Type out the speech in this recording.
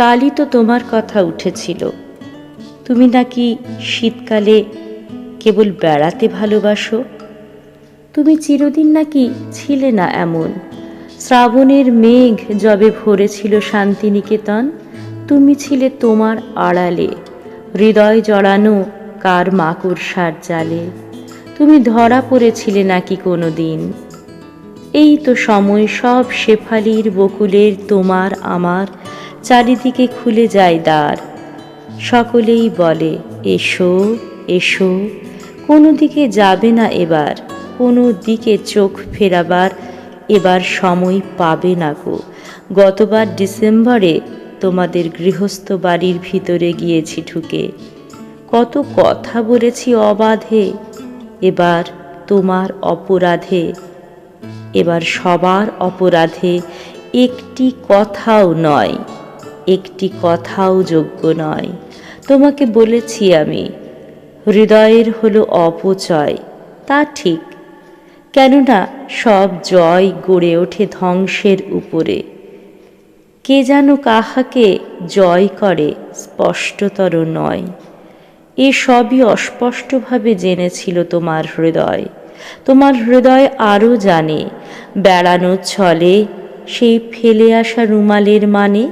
কালই তো তোমার কথা উঠেছিল। তুমি নাকি শীতকালে কেবল বেড়াতে ভালোবাসো? তুমি চিরদিন নাকি ছিলে না এমন। শ্রাবণের মেঘ যবে ভরেছিল শান্তিনিকেতন, তুমি ছিলে তোমার আড়ালে। হৃদয় জড়ানো কার মাকড়সার জালে। তুমি ধরা পড়েছিলে নাকি কোনো দিন এই তো সময় সব শেফালির বকুলের তোমার আমার চারিদিকে খুলে যায় দ্বার। সকলেই বলে, এসো এসো। কোনো দিকে যাবে না এবার, কোনো দিকে চোখ ফেরাবার এবার সময় পাবে না গো। গতবার ডিসেম্বরে তোমাদের গৃহস্থ বাড়ির ভিতরে গিয়েছি ঢুকে। কত কথা বলেছি অবাধে, এবার তোমার অপরাধে, এবার সবার অপরাধে একটি কথাও নয়। একটি কথাও যোগ্য নয়। তোমাকে বলেছি আমি, হৃদয়ের হলো অপচয়, তা ঠিক। কেননা সব জয় গড়ে ওঠে ধ্বংসের উপরে। কে যেন কাহাকে জয় করে স্পষ্টতর নয়। এ সবই অস্পষ্টভাবে জেনেছিল তোমার হৃদয়। তোমার হৃদয় আরও জানে, বেড়ানোর ছলে সেই ফেলে আসা রুমালের মানে